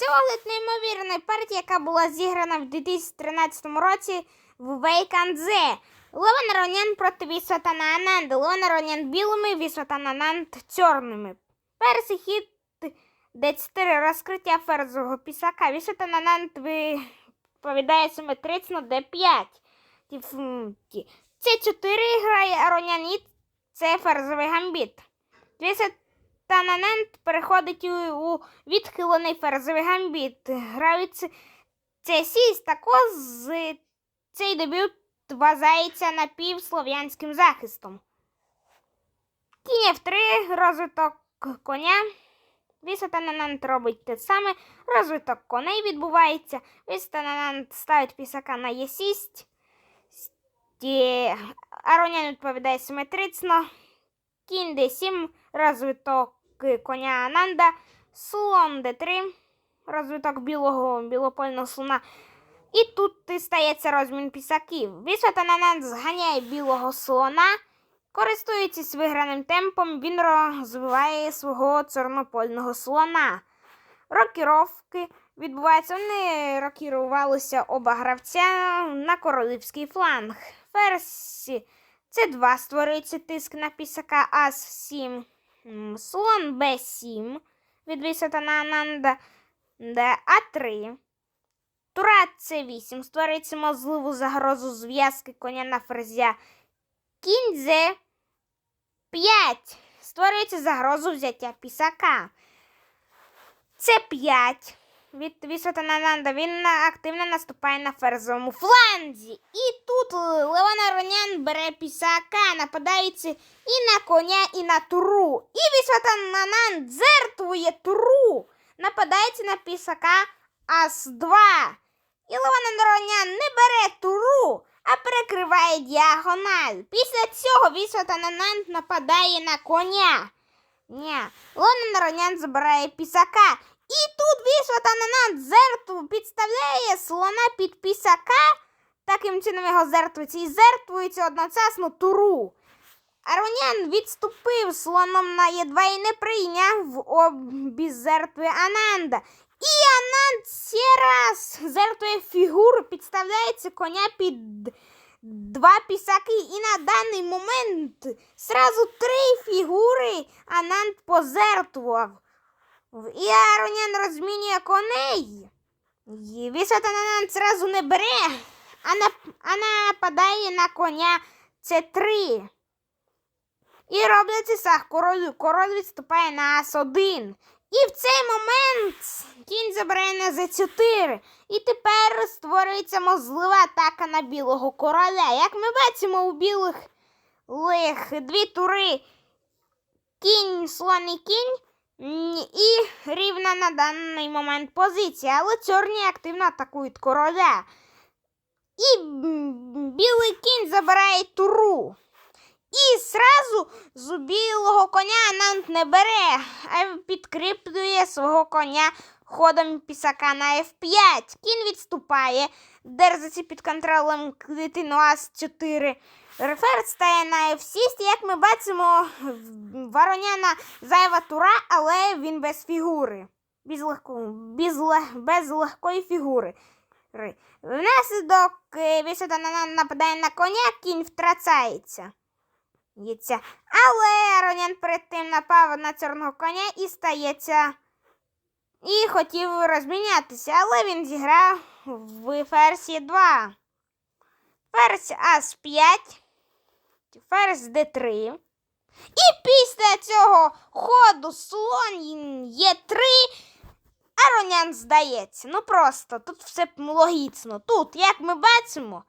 Це огляд неймовірної партії, яка була зіграна в 2013 році в Вейканзе. Леван Ронян проти Вісватана Ананди. Леван Ронян білими, Вісватан Ананд чорними. Перший хід Д4 розкриття ферзового пісака. Вісватан Ананд відповідає симетрично Д5. Тіфунті. Це 4 грає Аронян і це ферзовий гамбіт. Вісватан переходить у, відхилений ферзовий гамбіт. Грають це- це сість також з цей дебют вважається напівслов'янським захистом. Кінь F3, розвиток коня. Вісатананант робить те саме. Розвиток коней відбувається. Вісатананант ставить пісака на Е6. Аронян відповідає симетрично. Кінь D7, розвиток коня Ананда. Слон D3, розвиток білого білопольного слона. І тут стається розмін пісаків. Вісатананан зганяє білого слона. Користуючись виграним темпом, він розвиває свого чорнопольного слона. Рокіровки відбуваються. Вони рокірувалися оба гравця на королівський фланг. Ферсі це 2 створюється тиск на пісака Ас 7. М, Слон Б7 від Вісатанананда А3. Тура С8 створюється можливу загрозу зв'язки коня на ферзя. Кінь З 5 створюється загрозу взяття пісака. С5 від Вісотанананда він активно наступає на ферзовому фланзі. І тут Леона Ронян бере пісака, нападається і на коня, і на туру. І Вісотанананд жертвує туру. Нападається на пісака Ас-2. І Леона Ронян не бере туру, а перекриває діагональ. Після цього Вісотанананд нападає на коня. Ні. Леона Ронян забирає пісака. І тут Вісотанананд зертву підставляє слона під пісака. Таким чином його зертвується і зертвується одночасно туру. Аронян відступив слоном на Е2 і не прийняв обіз зертви Ананда. І Ананд ще раз зертвує фігуру, підставляється коня під два пісаки. І на даний момент сразу три фігури Ананд позертвував. І Аронян розмінює коней. І Вісотанананд зразу не бере, а, нап... а нападає на коня С3. І робляться сах королю. Король відступає на Ас1. І в цей момент кінь забирає на З4. І тепер створюється можлива атака на білого короля. Як ми бачимо, у білих лих дві тури. Кінь, слон і кінь. І рівна на даний момент позиція, але чорні активно атакують короля. І білий кінь забирає туру. І зразу з білого коня Анант не бере, а підкріплює свого коня ходом пісака на F5. Кінь відступає, держиться під контролем клітину Ас4. На F6, як ми бачимо, Вороняна зайва тура, але він без фігури. Без, легко, без, без легкої фігури. Внаслідок е, нападає на коня, кінь втрачається. Але Ронян перед тим напав на чорного коня і стається. І хотів розмінятися, але він зіграв в ферзі 2. Ферзь Ас5, ферзь Д3. І після цього ходу слон Є3, а Ронян здається. Ну просто тут все логічно. Тут, як ми бачимо,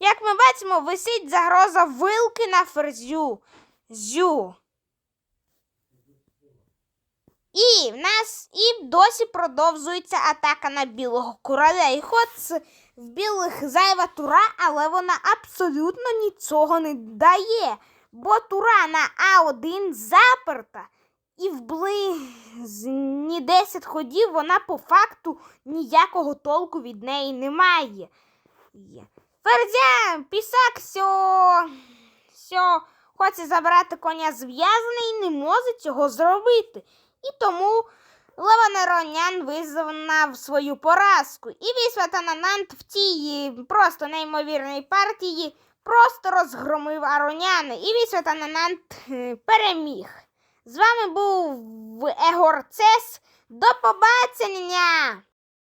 як ми бачимо, висить загроза вилки на ферзю. Зю. І в нас і досі продовжується атака на білого короля. І ход з- в білих зайва тура, але вона абсолютно нічого не дає. Бо тура на А1 заперта. І в близні 10 ходів вона по факту ніякого толку від неї немає. Є. Ферзя, пісак, сьо, сьо хоче забрати коня зв'язаний не може цього зробити. І тому Леванеронян визнав свою поразку, і Вісватанананд в цій е, просто неймовірній партії просто розгромив Ароняни, і Вісватанананд е, переміг. З вами був Егор Цес. До побачення!